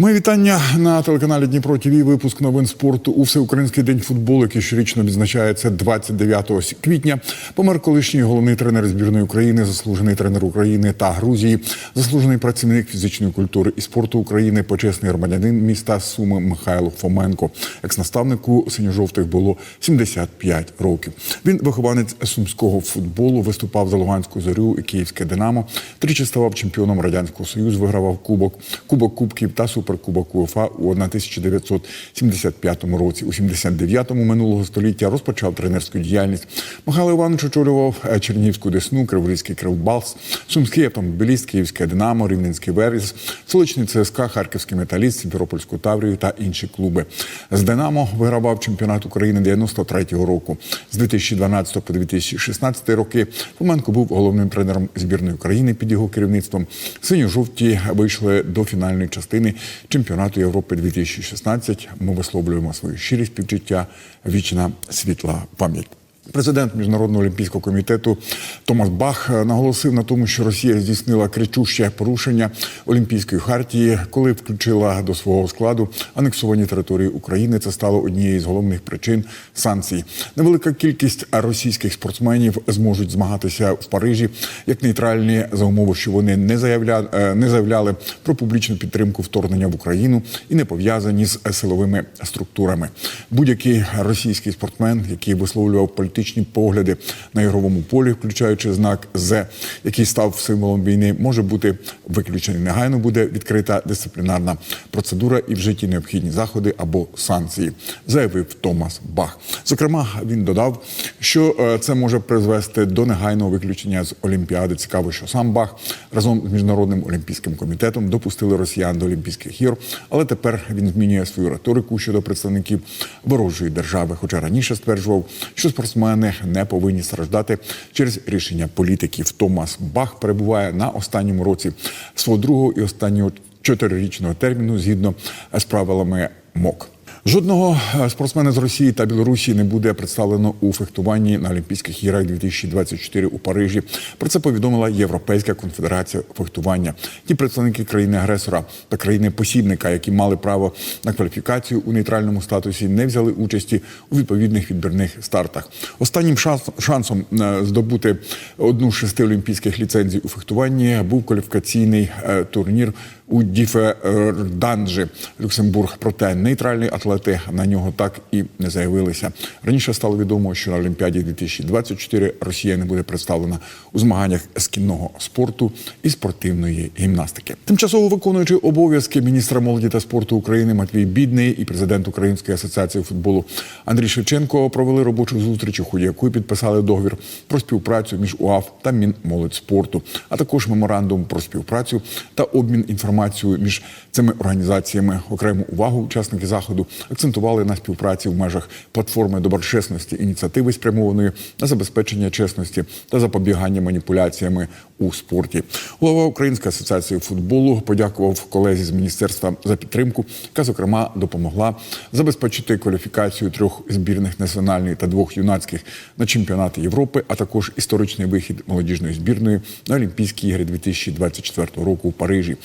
Моє вітання на телеканалі Дніпро ТВ. Випуск новин спорту у всеукраїнський день футболу, який щорічно відзначається 29 квітня. Помер колишній головний тренер збірної України, заслужений тренер України та Грузії, заслужений працівник фізичної культури і спорту України, почесний громадянин міста Суми Михайло Фоменко. Екс-наставнику синьо-жовтих було 75 років. Він вихованець сумського футболу, виступав за Луганську зорю і Київське Динамо. Тричі ставав чемпіоном радянського союзу, вигравав кубок, кубок кубків та суперкубок УЄФА у 1975 році. У 79-му минулого століття розпочав тренерську діяльність. Михайло Іванович очолював е, Чернігівську Десну, Криворізький Кривбалс, Сумський автомобіліст, Київське Динамо, Рівненський Верес, Столичний ЦСКА, Харківський металіст, Сімферопольську Таврію та інші клуби. З Динамо вигравав чемпіонат України 93-го року. З 2012 по 2016 роки Фоменко був головним тренером збірної України під його керівництвом. Синьо-жовті вийшли до фінальної частини чемпіонату Європи 2016. Ми висловлюємо свою щирість співчуття. Вічна світла пам'ять. Президент міжнародного олімпійського комітету Томас Бах наголосив на тому, що Росія здійснила кричуще порушення Олімпійської хартії, коли включила до свого складу анексовані території України. Це стало однією з головних причин санкцій. Невелика кількість російських спортсменів зможуть змагатися в Парижі як нейтральні за умови, що вони не заявляли, не заявляли про публічну підтримку вторгнення в Україну і не пов'язані з силовими структурами. Будь-який російський спортсмен, який висловлював політичні погляди на ігровому полі, включаючи знак З, який став символом війни, може бути виключений. Негайно буде відкрита дисциплінарна процедура і вжиті необхідні заходи або санкції, заявив Томас Бах. Зокрема, він додав, що е, це може призвести до негайного виключення з Олімпіади. Цікаво, що сам Бах разом з міжнародним олімпійським комітетом допустили росіян до Олімпійських ігор, але тепер він змінює свою риторику щодо представників ворожої держави. Хоча раніше стверджував, що спортсмени не повинні страждати через рішення політиків. Томас Бах перебуває на останньому році свого другого і останнього чотирирічного терміну згідно з правилами МОК. Жодного е, спортсмена з Росії та Білорусі не буде представлено у фехтуванні на Олімпійських іграх 2024 у Парижі. Про це повідомила Європейська конфедерація фехтування. Ті представники країни-агресора та країни-посібника, які мали право на кваліфікацію у нейтральному статусі, не взяли участі у відповідних відбірних стартах. Останнім шанс- шансом е, здобути одну з шести олімпійських ліцензій у фехтуванні був кваліфікаційний е, турнір у Діферданджі, Люксембург. Проте нейтральні атлети на нього так і не заявилися. Раніше стало відомо, що на Олімпіаді 2024 Росія не буде представлена у змаганнях з кінного спорту і спортивної гімнастики. Тимчасово виконуючи обов'язки міністра молоді та спорту України Матвій Бідний і президент Української асоціації футболу Андрій Шевченко провели робочу зустріч, у якої підписали договір про співпрацю між УАФ та Мінмолодь спорту, а також меморандум про співпрацю та обмін інформацією між цими організаціями. Окрему увагу учасники заходу акцентували на співпраці в межах платформи доброчесності ініціативи, спрямованої на забезпечення чесності та запобігання маніпуляціями у спорті. Голова Української асоціації футболу подякував колезі з міністерства за підтримку, яка зокрема допомогла забезпечити кваліфікацію трьох збірних національної та двох юнацьких на чемпіонати Європи, а також історичний вихід молодіжної збірної на Олімпійські ігри 2024 року у Парижі.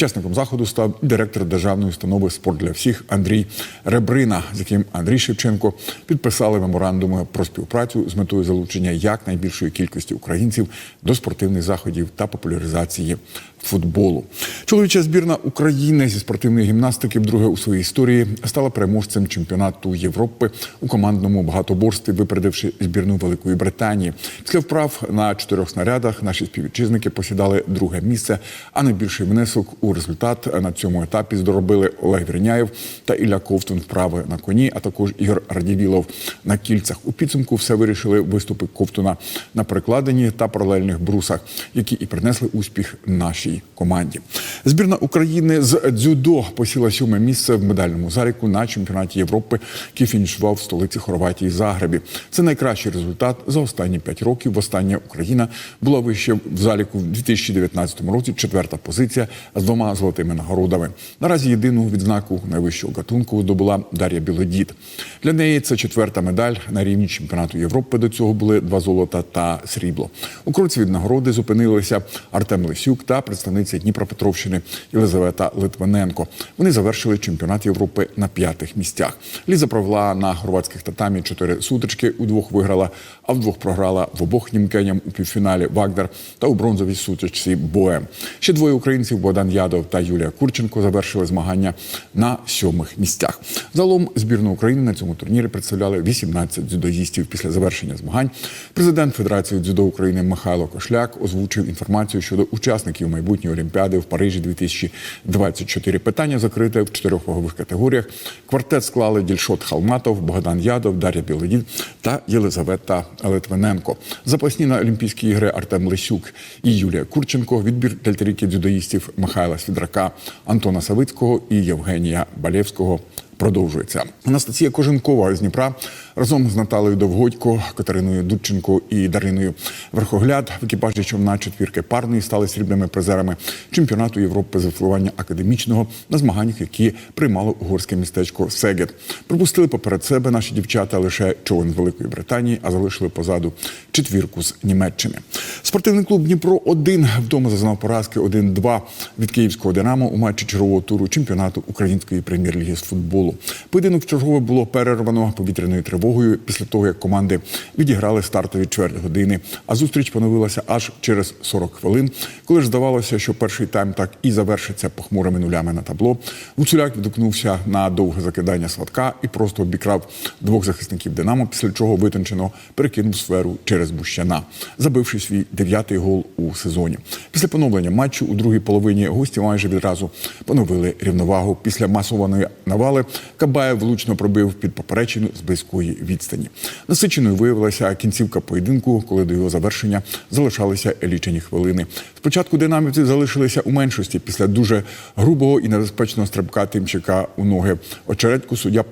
Учасником заходу став директор державної установи Спорт для всіх Андрій Ребрина, з яким Андрій Шевченко підписали меморандуми про співпрацю з метою залучення якнайбільшої кількості українців до спортивних заходів та популяризації футболу. Чоловіча збірна України зі спортивної гімнастики вдруге у своїй історії стала переможцем чемпіонату Європи у командному багатоборстві, випередивши збірну Великої Британії. Після вправ на чотирьох снарядах наші співвітчизники посідали друге місце. А найбільший внесок у результат на цьому етапі здоробили Олег Вірняєв та Ілля Ковтун вправи на коні, а також Ігор Радівілов на кільцях. У підсумку все вирішили виступи Ковтуна на перекладині та паралельних брусах, які і принесли успіх нашій команді. Збірна України з дзюдо посіла сьоме місце в медальному заліку на чемпіонаті Європи, який фінішував в столиці Хорватії Загребі. Це найкращий результат за останні п'ять років. Востаннє Україна була вище в заліку в 2019 році. Четверта позиція з двома золотими нагородами. Наразі єдину відзнаку найвищого гатунку здобула Дар'я Білодід. Для неї це четверта медаль на рівні чемпіонату Європи. До цього були два золота та срібло. У кроці від нагороди зупинилися Артем Лисюк та представник представниця Дніпропетровщини Єлизавета Литвиненко. Вони завершили чемпіонат Європи на п'ятих місцях. Ліза провела на хорватських татамі чотири сутички. У двох виграла, а в двох програла в обох німкеням у півфіналі Вагдер та у бронзовій сутичці Боем. Ще двоє українців Богдан Ядов та Юлія Курченко завершили змагання на сьомих місцях. Загалом збірну України на цьому турнірі представляли 18 дзюдоїстів. Після завершення змагань президент Федерації дзюдо України Михайло Кошляк озвучив інформацію щодо учасників майбутньої олімпіади в Парижі 2024. Питання закрите в чотирьох вагових категоріях. Квартет склали Дільшот Халматов, Богдан Ядов, Дар'я Білодін та Єлизавета Литвиненко. Запасні на Олімпійські ігри Артем Лисюк і Юлія Курченко. Відбір для трійки дзюдоїстів Михайла Свідрака, Антона Савицького і Євгенія Балєвського продовжується. Анастасія Коженкова з Дніпра разом з Наталею Довгодько, Катериною Дудченко і Дариною Верхогляд в екіпажі човна четвірки парної стали срібними призерами чемпіонату Європи з випливання академічного на змаганнях, які приймало угорське містечко Сегет. Пропустили поперед себе наші дівчата лише човен з Великої Британії, а залишили позаду четвірку з Німеччини. Спортивний клуб Дніпро 1 вдома зазнав поразки 1-2 від київського Динамо у матчі чергового туру чемпіонату української прем'єр-ліги з футболу. Поєдинок чергове було перервано повітряною тривогою після того, як команди відіграли стартові чверть години. А зустріч поновилася аж через 40 хвилин. Коли ж здавалося, що перший тайм так і завершиться похмурими нулями на табло. Гуцуляк відгукнувся на довге закидання сватка і просто обікрав двох захисників Динамо, після чого витончено перекинув сферу через Бущана, забивши свій дев'ятий гол у сезоні. Після поновлення матчу у другій половині гості майже відразу поновили рівновагу. Після масованої навали Кабаєв влучно пробив під поперечину з близької відстані. Насиченою виявилася кінцівка поєдинку, коли до його завершення залишалися лічені хвилини. Спочатку динамівці залишилися у меншості після дуже грубого і небезпечного стрибка тимчика у ноги. Очередку суддя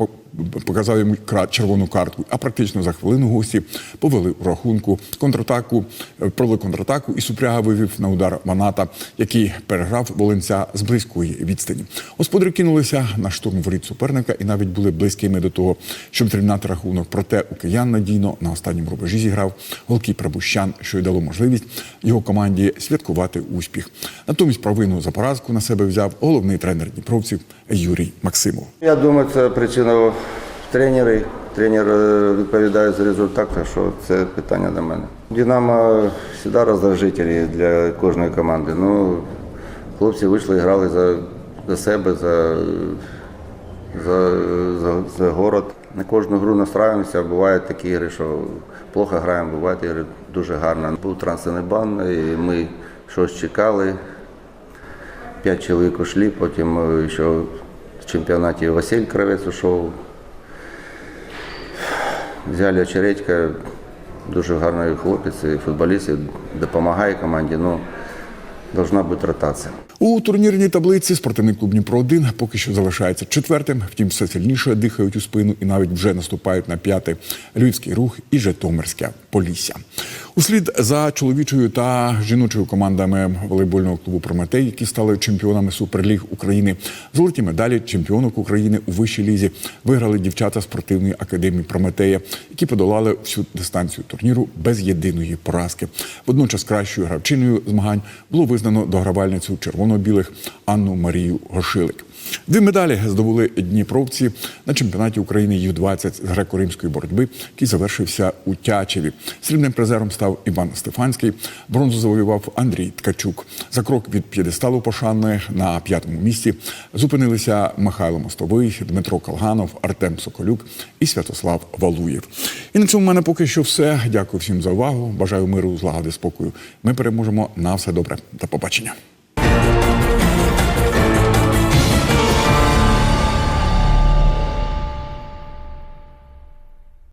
показав йому червону картку, а практично за хвилину гості повели у рахунку контратаку, е, провели контратаку, і Супряга вивів на удар Маната, який переграв Волинця з близької відстані. Господарі кинулися на штурм воріт суперника і навіть були близькими до того, щоб зрівняти рахунок. Проте у киян надійно на останньому рубежі зіграв голкіпер Бущан, що й дало можливість його команді святкувати успіх. Натомість провину за поразку на себе взяв головний тренер дніпровців Юрій Максимов. Я думаю, це причина в тренері. Тренер е, відповідає за результат, так що це питання до мене. Динамо завжди роздражителі для кожної команди. Ну, хлопці вийшли і грали за, за себе, за, за, за, за город. На кожну гру настраюємося, бувають такі ігри, що плохо граємо, бувають ігри дуже гарно. Був трансферний бан, і ми щось чекали. П'ять чоловік ушли, потім е, ще в чемпіонаті Василь Кравець ушов. Взяли очередька, дуже гарний хлопець, і футболіст, допомагає команді. Ну, повинна бути ротація. У турнірній таблиці спортивний клуб Дніпро 1 поки що залишається четвертим. Втім, все сильніше дихають у спину і навіть вже наступають на п'яте Львівський рух і Житомирське Полісся. Услід за чоловічою та жіночою командами волейбольного клубу Прометей, які стали чемпіонами суперліг України. Золоті медалі чемпіонок України у вищій лізі виграли дівчата спортивної академії Прометея, які подолали всю дистанцію турніру без єдиної поразки. Водночас кращою гравчиною змагань було визнано догравальницю червоно-білих Анну Марію Гошилик. Дві медалі здобули дніпровці на чемпіонаті України Ю-20 з греко-римської боротьби, який завершився у Тячеві. Срібним призером став Іван Стефанський. Бронзу завоював Андрій Ткачук. За крок від п'єдесталу пошани на п'ятому місці зупинилися Михайло Мостовий, Дмитро Калганов, Артем Соколюк і Святослав Валуєв. І на цьому в мене поки що все. Дякую всім за увагу. Бажаю миру, злагоди, спокою. Ми переможемо на все добре. До побачення.